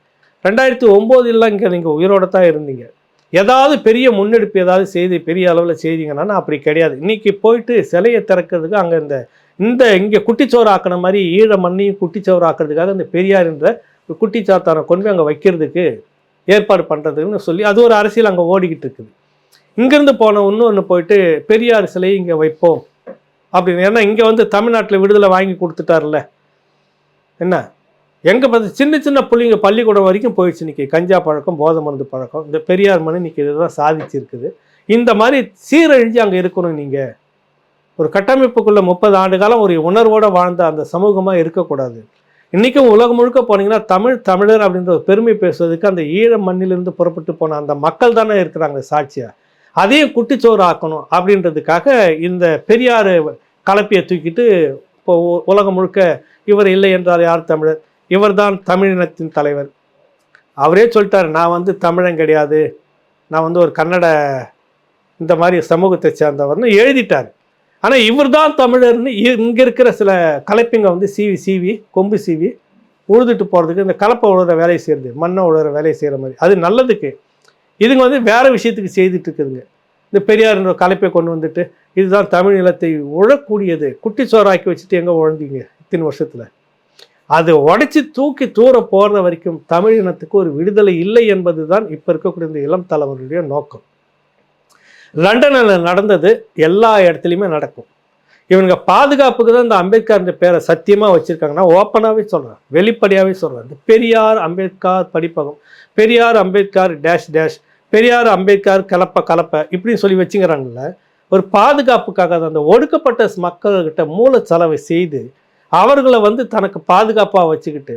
ரெண்டாயிரத்தி ஒம்போதுலாம் இங்கே நீங்கள் உயிரோட தான் இருந்தீங்க. ஏதாவது பெரிய முன்னெடுப்பு ஏதாவது செய்தி பெரிய அளவில் செய்திங்கன்னா அப்படி கிடையாது. இன்னைக்கு போயிட்டு சிலையை திறக்கிறதுக்கு அங்கே இந்த இந்த இங்கே குட்டிச்சோறு ஆக்கின மாதிரி ஈழ மண்ணையும் குட்டிச்சோறு ஆக்கிறதுக்காக இந்த பெரியார் என்ற குட்டிச்சாத்தானை கொண்டு போய் அங்கே வைக்கிறதுக்கு ஏற்பாடு பண்ணுறதுக்குன்னு சொல்லி அது ஒரு அரசியல் அங்கே ஓடிக்கிட்டு இருக்குது. இங்கேருந்து போன இன்னொன்று போயிட்டு பெரியார் சிலையை இங்கே வைப்போம் அப்படின்னு. ஏன்னா இங்கே வந்து தமிழ்நாட்டில் விடுதலை வாங்கி கொடுத்துட்டார்ல. என்ன? எங்கே பார்த்து சின்ன சின்ன பிள்ளைங்க பள்ளிக்கூடம் வரைக்கும் போயிடுச்சு இன்றைக்கி கஞ்சா பழக்கம் போதை மருந்து பழக்கம். இந்த பெரியார் மணி இன்றைக்கி இதுதான் சாதிச்சிருக்குது. இந்த மாதிரி சீரழிஞ்சு அங்கே இருக்கணும் நீங்கள் ஒரு கட்டமைப்புக்குள்ளே முப்பது ஆண்டு காலம் ஒரு உணர்வோடு வாழ்ந்த அந்த சமூகமாக இருக்கக்கூடாது. இன்றைக்கும் உலகம் முழுக்க போனீங்கன்னா தமிழ் தமிழர் அப்படின்ற ஒரு பெருமை பேசுவதுக்கு அந்த ஈழ மண்ணிலிருந்து புறப்பட்டு போன அந்த மக்கள் தானே இருக்கிறாங்க சாட்சியாக அதையும் குட்டிச்சோறு ஆக்கணும் அப்படின்றதுக்காக இந்த பெரியார் கலப்பியை தூக்கிட்டு இப்போ உலகம் முழுக்க இவர் இல்லை என்றால் யார் தமிழர்? இவர்தான் தமிழினத்தின் தலைவர். அவரே சொல்லிட்டார் நான் வந்து தமிழன் கிடையாது. நான் வந்து ஒரு கன்னட இந்த மாதிரி சமூகத்தை சேர்ந்தவர்னு எழுதிட்டார். ஆனால் இவர் தான் தமிழர்னு இங்கே இருக்கிற சில கலப்பிங்க வந்து சீவி சீவி கொம்பு சீவி உழுதுட்டு போகிறதுக்கு இந்த கலப்பை உழுற வேலையை செய்கிறது மண்ணை உழுற வேலையை செய்கிற மாதிரி. அது நல்லதுக்கு. இதுங்க வந்து வேறு விஷயத்துக்கு செய்துட்டு இருக்குதுங்க. இந்த பெரியார்ன்ற கலப்பை கொண்டு வந்துட்டு இதுதான் தமிழ் நிலத்தை உழக்கூடியது. குட்டி சோறாக்கி வச்சுட்டு எங்கே உழந்தீங்க இத்தனை வருஷத்தில்? அது உடைச்சி தூக்கி தூர போகிற வரைக்கும் தமிழ் இனத்துக்கு ஒரு விடுதலை இல்லை என்பது தான் இப்போ இருக்கக்கூடிய இந்த இளம் தலைவர்களுடைய நோக்கம். லண்டனில் நடந்தது எல்லா இடத்துலையுமே நடக்கும். இவங்க பாதுகாப்புக்கு தான் இந்த அம்பேத்கர் பேரை சத்தியமாக வச்சுருக்காங்கன்னா ஓப்பனாகவே சொல்கிறேன் வெளிப்படையாகவே சொல்கிறேன் இந்த பெரியார் அம்பேத்கர் படிப்பகம் பெரியார் அம்பேத்கர் டேஷ் டேஷ் பெரியார் அம்பேத்கர் கலப்ப கலப்பை இப்படின்னு சொல்லி வச்சுக்கிறாங்கல்ல ஒரு பாதுகாப்புக்காக அந்த ஒடுக்கப்பட்ட மக்கள்கிட்ட மூல செலவை செய்து அவர்களை வந்து தனக்கு பாதுகாப்பாக வச்சுக்கிட்டு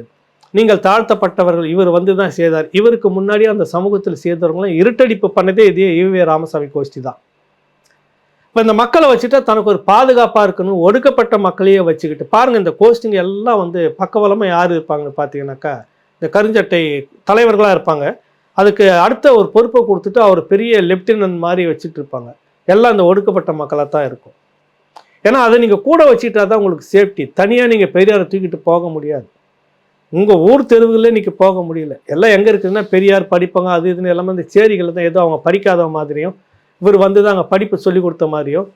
நீங்கள் தாழ்த்தப்பட்டவர்கள் இவர் வந்து தான் செய்தார். இவருக்கு முன்னாடி அந்த சமூகத்தில் சேர்ந்தவங்களும் இருட்டடிப்பு பண்ணதே இதே ஈவே ராமசாமி கோஷ்டி தான். இப்போ இந்த மக்களை வச்சுட்டா தனக்கு ஒரு பாதுகாப்பாக இருக்கணும் ஒடுக்கப்பட்ட மக்களையே வச்சுக்கிட்டு பாருங்கள் இந்த கோஷ்டிங்க எல்லாம் வந்து பக்கவலமாக யார் இருப்பாங்கன்னு பார்த்தீங்கன்னாக்கா இந்த கருஞ்சட்டை தலைவர்களாக இருப்பாங்க. அதுக்கு அடுத்த ஒரு பொறுப்பை கொடுத்துட்டு அவர் பெரிய லெப்டினன்ட் மாதிரி வச்சுட்டு இருப்பாங்க. எல்லாம் இந்த ஒடுக்கப்பட்ட மக்களாக தான் இருக்கும். ஏன்னா அதை நீங்கள் கூட வச்சுக்கிட்டா தான் உங்களுக்கு சேஃப்டி தனியாக நீங்கள் பெரியாரை தூக்கிட்டு போக முடியாது. உங்கள் ஊர் தெருவுகளில் இன்றைக்கி போக முடியல. எல்லாம் எங்கே இருக்குதுன்னா பெரியார் படிப்பாங்க அது இதுன்னு எல்லாமே இந்த சேரிகள் தான் ஏதோ அவங்க படிக்காத மாதிரியும் இவர் வந்து தான் அங்கே படிப்பு சொல்லி கொடுத்த மாதிரியும்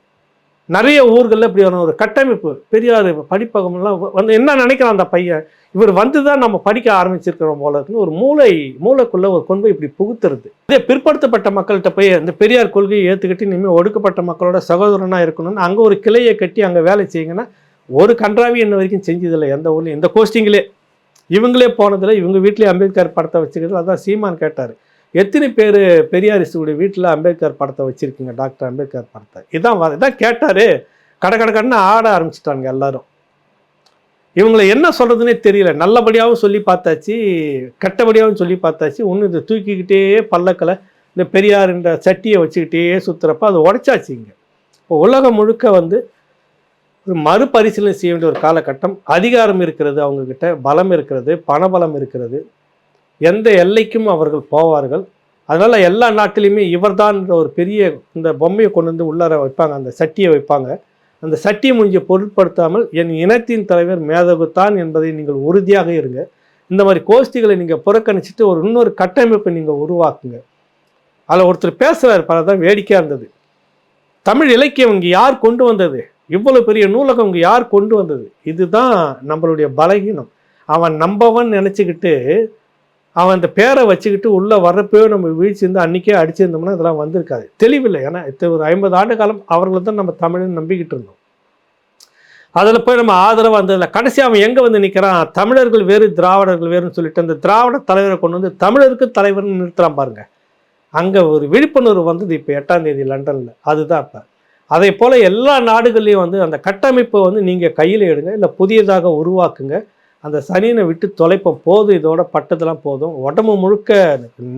நிறைய ஊர்களில் இப்படியான ஒரு கட்டமைப்பு பெரியார் படிப்பகம்லாம் வந்து என்ன நினைக்கிறான் அந்த பையன்? இவர் வந்து தான் நம்ம படிக்க ஆரம்பிச்சிருக்கிறோம் போல இருக்குன்னு ஒரு மூளை மூளைக்குள்ளே ஒரு கொண்டு போய் இப்படி புகுத்துறது. அதே பிற்படுத்தப்பட்ட மக்கள்கிட்ட போய் இந்த பெரியார் கொள்கையை ஏற்றுக்கிட்டு இனிமேல் ஒடுக்கப்பட்ட மக்களோட சகோதரனாக இருக்கணும்னு அங்கே ஒரு கிளையை கட்டி அங்கே வேலை செய்யுங்கன்னா ஒரு கன்றாவி இன்ன வரைக்கும் செஞ்சதில்லை எந்த ஊர்லையும். இந்த கோஸ்டிங்கிலே இவங்களே போனதில் இவங்க வீட்டிலே அம்பேத்கர் படத்தை வச்சுக்கிறது அதான் சீமான் கேட்டார். எத்தனை பேர் பெரியாரிஸ்டுடைய வீட்டில் அம்பேத்கர் படத்தை வச்சுருக்கீங்க டாக்டர் அம்பேத்கர் படத்தை? இதான் இதான் கேட்டார். கடை கடை கடன்னு ஆட ஆரம்பிச்சிட்டாங்க எல்லாரும். இவங்களை என்ன சொல்கிறதுனே தெரியல. நல்லபடியாகவும் சொல்லி பார்த்தாச்சு கெட்டபடியாகவும் சொல்லி பார்த்தாச்சு. ஒன்று இதை தூக்கிக்கிட்டே பல்லக்கில் இந்த பெரியார் என்ற சட்டியை வச்சுக்கிட்டே சுற்றுறப்ப அது உடைச்சாச்சு இங்கே. இப்போ உலகம் முழுக்க வந்து ஒரு மறுபரிசீலனை செய்ய வேண்டிய ஒரு காலகட்டம். அதிகாரம் இருக்கிறது அவங்கக்கிட்ட பலம் இருக்கிறது பணபலம் இருக்கிறது. எந்த எல்லைக்கும் அவர்கள் போவார்கள். அதனால் எல்லா நாட்டிலையுமே இவர்தான்ற ஒரு பெரிய இந்த பொம்மையை கொண்டு வந்து உள்ளார வைப்பாங்க அந்த சட்டியை வைப்பாங்க. அந்த சட்டியை முடிஞ்ச பொருட்படுத்தாமல் என் இனத்தின் தலைவர் மேதகுத்தான் என்பதை நீங்கள் உறுதியாக இருங்க. இந்த மாதிரி கோஷ்டிகளை நீங்கள் புறக்கணிச்சிட்டு ஒரு இன்னொரு கட்டமைப்பை நீங்கள் உருவாக்குங்க. அதில் ஒருத்தர் பேசுகிறார் பல தான் வேடிக்கையாக இருந்தது. தமிழ் இலக்கியம் இங்கே யார் கொண்டு வந்தது? இவ்வளோ பெரிய நூலகம் இங்கே யார் கொண்டு வந்தது? இதுதான் நம்மளுடைய பலகீனம். அவன் நம்பவன் நினச்சிக்கிட்டு அவன் அந்த பேரை வச்சுக்கிட்டு உள்ளே வர்றப்பவே நம்ம வீழ்ச்சிருந்து அன்றைக்கே அடிச்சிருந்தோம்னா இதெல்லாம் வந்திருக்காது. தெளிவில்லை. ஏன்னா இத்த ஒரு ஐம்பது ஆண்டு காலம் அவர்களை தான் நம்ம தமிழன் நம்பிக்கிட்டு இருந்தோம். அதில் போய் நம்ம ஆதரவாக இருந்ததில்ல கடைசி அவன் எங்கே வந்து நிற்கிறான் தமிழர்கள் வேறு திராவிடர்கள் வேறுன்னு சொல்லிட்டு அந்த திராவிட தலைவரை கொண்டு வந்து தமிழருக்கு தலைவர்னு நிறுத்துறான் பாருங்க. அங்கே ஒரு விழிப்புணர்வு வந்தது இப்போ எட்டாம் தேதி லண்டனில். அதுதான் இப்போ. அதே போல் எல்லா நாடுகள்லேயும் வந்து அந்த கட்டமைப்பை வந்து நீங்கள் கையில் எடுங்க இல்லை புதியதாக உருவாக்குங்க. அந்த சனியை விட்டு தொலைப்போம். போதும் இதோட பட்டதெல்லாம் போதும். உடம்பு முழுக்க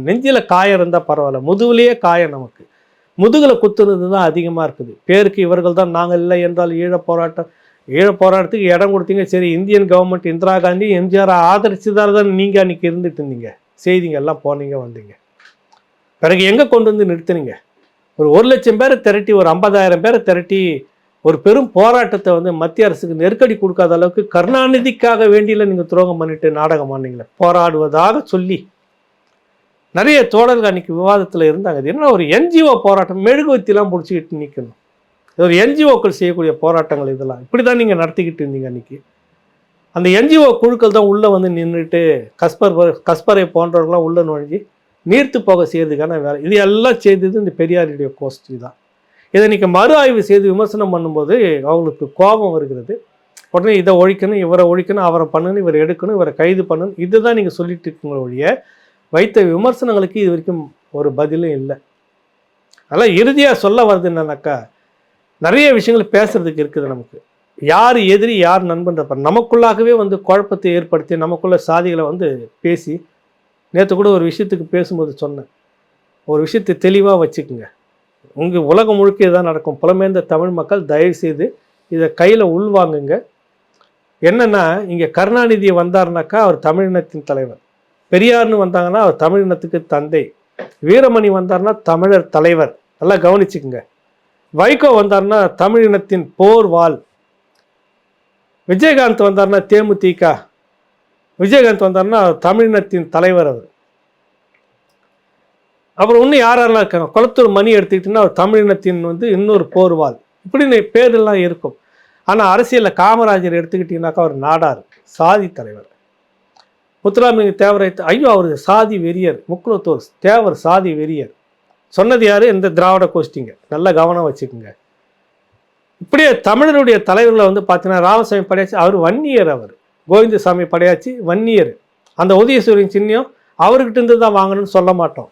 நெஞ்சில் காயம் இருந்தால் பரவாயில்ல. முதுகுலேயே காயம் நமக்கு. முதுகில் குத்துனது தான் அதிகமாக இருக்குது. பேருக்கு இவர்கள் தான் நாங்கள் இல்லை என்றால் ஈழப் போராட்டம் ஈழ போராட்டத்துக்கு இடம் கொடுத்தீங்க. சரி இந்தியன் கவர்மெண்ட் இந்திரா காந்தி எம்ஜிஆர் ஆதரிச்சதால தான் நீங்கள் அன்றைக்கி இருந்துட்டு இருந்தீங்க. செய்திங்க எல்லாம் போனீங்க வந்தீங்க. பிறகு எங்கே கொண்டு வந்து நிறுத்துனீங்க? ஒரு ஒரு லட்சம் பேரை திரட்டி ஒரு ஐம்பதாயிரம் பேரை திரட்டி ஒரு பெரும் போராட்டத்தை வந்து மத்திய அரசுக்கு நெருக்கடி கொடுக்காத அளவுக்கு கருணாநிதிக்காக வேண்டியில் நீங்கள் துரோகம் பண்ணிட்டு நாடகம் பண்ணீங்களே போராடுவதாக சொல்லி நிறைய தோழர்கள் அன்றைக்கி விவாதத்தில் இருந்தாங்க. அது என்ன ஒரு என்ஜிஓ போராட்டம்? மெழுகுவத்திலாம் பிடிச்சிக்கிட்டு நிற்கணும் இது ஒரு என்ஜிஓக்கள் செய்யக்கூடிய போராட்டங்கள் இதெல்லாம். இப்படி தான் நீங்கள் நடத்திக்கிட்டு இருந்தீங்க அன்றைக்கி அந்த என்ஜிஓ குழுக்கள் தான் உள்ளே வந்து நின்றுட்டு கஸ்பர் கஸ்பரை போன்றவர்கள்லாம் உள்ளே நுழைஞ்சு நீர்த்து போக செய்யறதுக்கான வேலை. இது எல்லாம் செய்தது இந்த பெரியாருடைய கோஷ்டி தான். இதை இன்னைக்கு மறு ஆய்வு செய்து விமர்சனம் பண்ணும்போது அவங்களுக்கு கோபம் வருகிறது. உடனே இதை ஒழிக்கணும் இவரை ஒழிக்கணும் அவரை பண்ணணும் இவரை எடுக்கணும் இவரை கைது பண்ணணும் இதுதான் நீங்கள் சொல்லிட்டு இருக்கீங்க ஒழிய வைத்த விமர்சனங்களுக்கு இது வரைக்கும் ஒரு பதிலும் இல்லை. அதெல்லாம் இறுதியாக சொல்ல வருது என்னன்னாக்கா நிறைய விஷயங்கள் பேசுகிறதுக்கு இருக்குது நமக்கு. யார் எதிரி யார் நண்பன்றப்ப நமக்குள்ளாகவே வந்து குழப்பத்தை ஏற்படுத்தி நமக்குள்ள சாதிகளை வந்து பேசி நேற்று கூட ஒரு விஷயத்துக்கு பேசும்போது சொன்னேன். ஒரு விஷயத்தை தெளிவாக வச்சுக்குங்க. உங்கள் உலகம் முழுக்க இதான் நடக்கும். புலமேர்ந்த தமிழ் மக்கள் தயவு செய்து இதை கையில் உள்வாங்குங்க. என்னென்னா இங்கே கருணாநிதி வந்தாருனாக்கா அவர் தமிழினத்தின் தலைவர். பெரியார்னு வந்தாங்கன்னா அவர் தமிழினத்துக்கு தந்தை. வீரமணி வந்தார்னா தமிழர் தலைவர். நல்லா கவனிச்சுக்குங்க. வைகோ வந்தார்னா தமிழினத்தின் போர் வால் விஜயகாந்த் வந்தார்னா தேமுதிக. விஜயகாந்த் வந்தார்னா தமிழினத்தின் தலைவர் அவர். அப்புறம் இன்னும் யார் யாரெல்லாம் இருக்காங்க? குளத்தூர் மணி எடுத்துக்கிட்டிங்கன்னா அவர் தமிழினத்தின் வந்து இன்னொரு போர்வாள். இப்படின்னு பேரெல்லாம் இருக்கும். ஆனால் அரசியலில் காமராஜர் எடுத்துக்கிட்டிங்கனாக்கா அவர் நாடார் சாதி தலைவர். முத்துராமலிங்க தேவரை ஐயோ அவர் சாதி வெறியர் முக்குளத்தூர் தேவர் சாதி வெறியர். சொன்னது யார்? இந்த திராவிட கோஷ்டிங்க. நல்ல கவனம் வச்சுக்கோங்க. இப்படியே தமிழருடைய தலைவர்களை வந்து பார்த்தீங்கன்னா ராமசாமி படையாச்சி அவர் வன்னியர் அவர். கோவிந்தசாமி படையாச்சி வன்னியர். அந்த உதயசூரியன் சின்னியம் அவர்கிட்ட இருந்து தான் வாங்கணும்னு சொல்ல மாட்டோம்.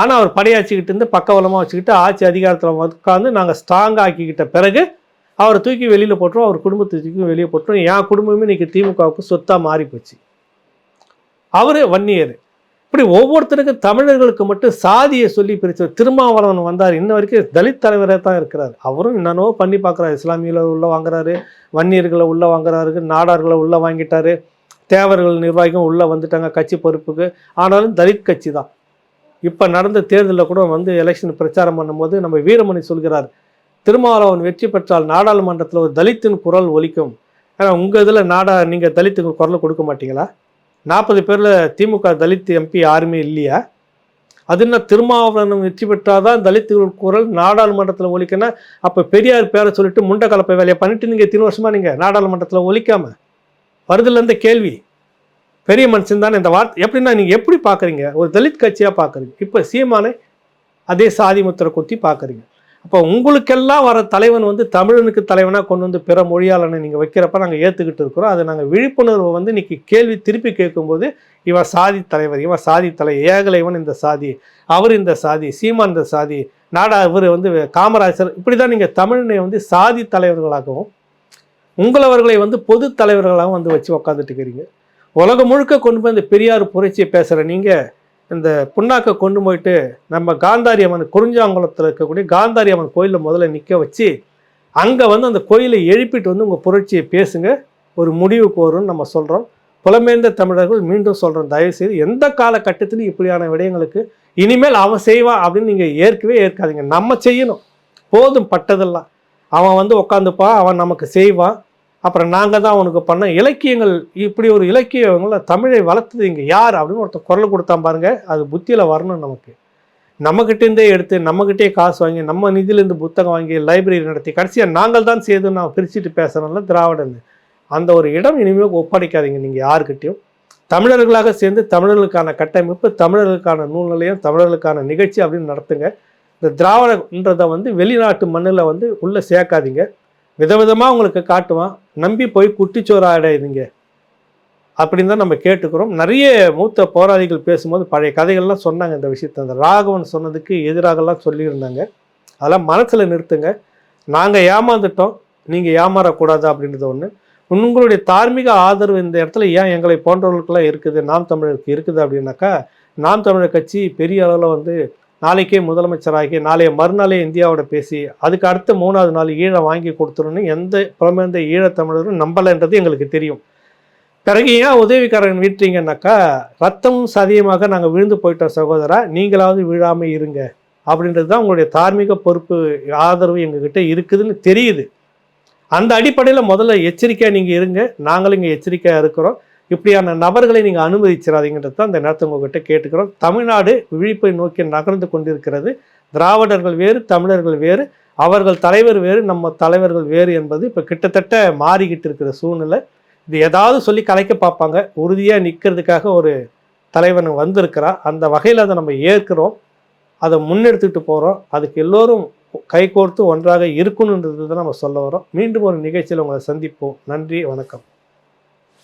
ஆனால் அவர் படையாச்சிக்கிட்டு இருந்து பக்கவலமாக வச்சுக்கிட்டு ஆட்சி அதிகாரத்தில் உட்காந்து நாங்கள் ஸ்ட்ராங் ஆக்கிக்கிட்ட பிறகு அவரை தூக்கி வெளியில் போட்டுரும் அவர் குடும்பத்தை தூக்கி வெளியே போட்டுரும் என் குடும்பமே இன்றைக்கி திமுகவுக்கு சொத்தாக மாறி போச்சு அவர் வன்னியர். இப்படி ஒவ்வொருத்தருக்கும் தமிழர்களுக்கு மட்டும் சாதியை சொல்லி பிரித்தவர் திருமாவளவன் வந்தார். இன்ன வரைக்கும் தலித் தலைவராக தான் இருக்கிறார். அவரும் என்னென்னவோ பண்ணி பார்க்குறாரு. இஸ்லாமியில் உள்ள வாங்குறாரு வன்னியர்களை உள்ளே வாங்குறாரு நாடார்களை உள்ளே வாங்கிட்டாரு தேவர்கள் நிர்வாகிகள் உள்ளே வந்துட்டாங்க கட்சி பொறுப்புக்கு. ஆனாலும் தலித் கட்சி தான். இப்போ நடந்த தேர்தலில் கூட வந்து எலெக்ஷன் பிரச்சாரம் பண்ணும்போது நம்ம வீரமணி சொல்கிறார் திருமாவளவன் வெற்றி பெற்றால் நாடாளுமன்றத்தில் ஒரு தலித்தின் குரல் ஒலிக்கும். ஏன்னா உங்கள் இதில் நாடா நீங்கள் தலித்துக்கு குரல் கொடுக்க மாட்டீங்களா? நாற்பது பேரில் திமுக தலித் எம்பி யாருமே இல்லையா? அது என்ன திருமாவளவன் வெற்றி பெற்றால் தான் தலித்துகள் குரல் நாடாளுமன்றத்தில் ஒலிக்கணும் அப்போ பெரியார் பேரை சொல்லிட்டு முண்டை கலப்பை வேலையை பண்ணிட்டு நீங்கள் இத்தனை வருஷமாக நீங்கள் நாடாளுமன்றத்தில் ஒழிக்காமல் வருதுலேருந்து கேள்வி. பெரிய மனுஷன் தானே. இந்த வார்த்தை எப்படின்னா நீங்கள் எப்படி பார்க்குறீங்க? ஒரு தலித் கட்சியாக பார்க்குறீங்க. இப்போ சீமானை அதே சாதி முத்திரை குத்தி பார்க்குறீங்க. அப்போ உங்களுக்கெல்லாம் வர தலைவன் வந்து தமிழனுக்கு தலைவனாக கொண்டு வந்து பிற மொழியாளனை நீங்கள் வைக்கிறப்ப நாங்கள் ஏற்றுக்கிட்டு இருக்கிறோம். அதை நாங்கள் விழிப்புணர்வு வந்து இன்றைக்கி கேள்வி திருப்பி கேட்கும்போது இவன் சாதி தலைவர் இவன் சாதி தலை ஏகலைவன் இந்த சாதி அவர் இந்த சாதி சீமான் இந்த சாதி நாடா இவர் வந்து காமராஜர் இப்படி தான் நீங்கள் தமிழனை வந்து சாதி தலைவர்களாகவும் உங்களவர்களை வந்து பொது தலைவர்களாகவும் வந்து வச்சு உக்காந்துட்டு இருக்கிறீங்க. உலகம் முழுக்க கொண்டு போய் இந்த பெரியார் புரட்சியை பேசுகிற நீங்கள் இந்த புண்ணாக்கை கொண்டு போயிட்டு நம்ம காந்தாரி அம்மன் குறிஞ்சாங்குளத்தில் இருக்கக்கூடிய காந்தாரி அம்மன் கோயிலில் முதல்ல நிற்க வச்சு அங்கே வந்து அந்த கோயிலை எழுப்பிட்டு வந்து உங்கள் புரட்சியை பேசுங்க. ஒரு முடிவுக்கு வரும்னு நம்ம சொல்கிறோம் புலமேர்ந்த தமிழர்கள் மீண்டும் சொல்கிறோம் தயவுசெய்து எந்த காலகட்டத்திலும் இப்படியான விடயங்களுக்கு இனிமேல் அவன் செய்வான் அப்படின்னு நீங்கள் ஏற்கவே ஏற்காதீங்க. நம்ம செய்யணும். போதும் பட்டதெல்லாம். அவன் வந்து உட்காந்துப்பான் அவன் நமக்கு செய்வான். அப்புறம் நாங்கள் தான் அவனுக்கு பண்ண இலக்கியங்கள் இப்படி ஒரு இலக்கியங்கள தமிழை வளர்த்தது இங்கே யார் அப்படின்னு ஒருத்தர் குரல் கொடுத்தா பாருங்க. அது புத்தியில் வரணும் நமக்கு. நம்மக்கிட்டேருந்தே எடுத்து நம்மக்கிட்டே காசு வாங்கி நம்ம நிதியிலேருந்து புத்தகம் வாங்கி லைப்ரரி நடத்தி கடைசியாக நாங்கள் தான் செய்து நான் பிரிச்சுட்டு பேசுகிறோம்ல திராவிடன் அந்த ஒரு இடம் இனிமேல் ஒப்படைக்காதீங்க நீங்கள் யாருக்கிட்டையும் தமிழர்களாக சேர்ந்து தமிழர்களுக்கான கட்டமைப்பு தமிழர்களுக்கான நூல்நிலையம் தமிழர்களுக்கான நிகழ்ச்சி அப்படின்னு நடத்துங்க. இந்த திராவிடன்றதை வந்து வெளிநாட்டு மண்ணில் வந்து உள்ளே சேர்க்காதீங்க. விதவிதமாக உங்களுக்கு காட்டுவான். நம்பி போய் குட்டிச்சோறு ஆடாதீங்க அப்படின்னு தான் நம்ம கேட்டுக்கிறோம். நிறைய மூத்த போராளிகள் பேசும்போது பழைய கதைகள்லாம் சொன்னாங்க இந்த விஷயத்த. அந்த ராகவன் சொன்னதுக்கு எதிராகலாம் சொல்லியிருந்தாங்க. அதெல்லாம் மனசில் நிறுத்துங்க. நாங்கள் ஏமாந்துட்டோம். நீங்கள் ஏமாறக்கூடாது அப்படின்றது ஒன்று உங்களுடைய தார்மீக ஆதரவு இந்த இடத்துல ஏன் எங்களை போன்றவர்களுக்கெல்லாம் இருக்குது? நாம் தமிழருக்கு இருக்குது அப்படின்னாக்கா நாம் தமிழர் கட்சி பெரிய அளவில் வந்து நாளைக்கே முதலமைச்சராகி நாளைய மறுநாளே இந்தியாவோட பேசி அதுக்கு அடுத்த மூணாவது நாள் ஈழம் வாங்கி கொடுத்துருன்னு எந்த புலமேந்த ஈழத்தமிழரும் நம்பலைன்றது எங்களுக்கு தெரியும். பிறகு ஏன் உதவிக்காரன் விட்டீங்கன்னாக்கா ரத்தமும் சதியமாக நாங்கள் விழுந்து போயிட்டோம் சகோதரா நீங்களாவது விழாமல் இருங்க. அப்படின்றது தான் உங்களுடைய தார்மீக பொறுப்பு ஆதரவு எங்ககிட்ட இருக்குதுன்னு தெரியுது. அந்த அடிப்படையில் முதல்ல எச்சரிக்கையாக நீங்கள் இருங்க. நாங்களும் இங்கே எச்சரிக்கையாக இருக்கிறோம். இப்படியான நபர்களை நீங்கள் அனுமதிச்சிடாதீங்கிறது தான் இந்த நேரத்தை உங்ககிட்ட கேட்டுக்கிறோம். தமிழ்நாடு விழிப்பை நோக்கி நகர்ந்து கொண்டிருக்கிறது. திராவிடர்கள் வேறு தமிழர்கள் வேறு அவர்கள் தலைவர் வேறு நம்ம தலைவர்கள் வேறு என்பது இப்போ கிட்டத்தட்ட மாறிக்கிட்டு இருக்கிற சூழ்நிலை. இது ஏதாவது சொல்லி கலைக்க பார்ப்பாங்க. உறுதியாக நிற்கிறதுக்காக ஒரு தலைவன் வந்திருக்கிறா. அந்த வகையில் அதை நம்ம ஏற்கிறோம். அதை முன்னெடுத்துக்கிட்டு போகிறோம் அதுக்கு எல்லோரும் கைகோர்த்து ஒன்றாக இருக்கணுன்றது தான் நம்ம சொல்ல வரோம் மீண்டும் ஒரு நிகழ்ச்சியில் உங்களை சந்திப்போம். நன்றி வணக்கம்.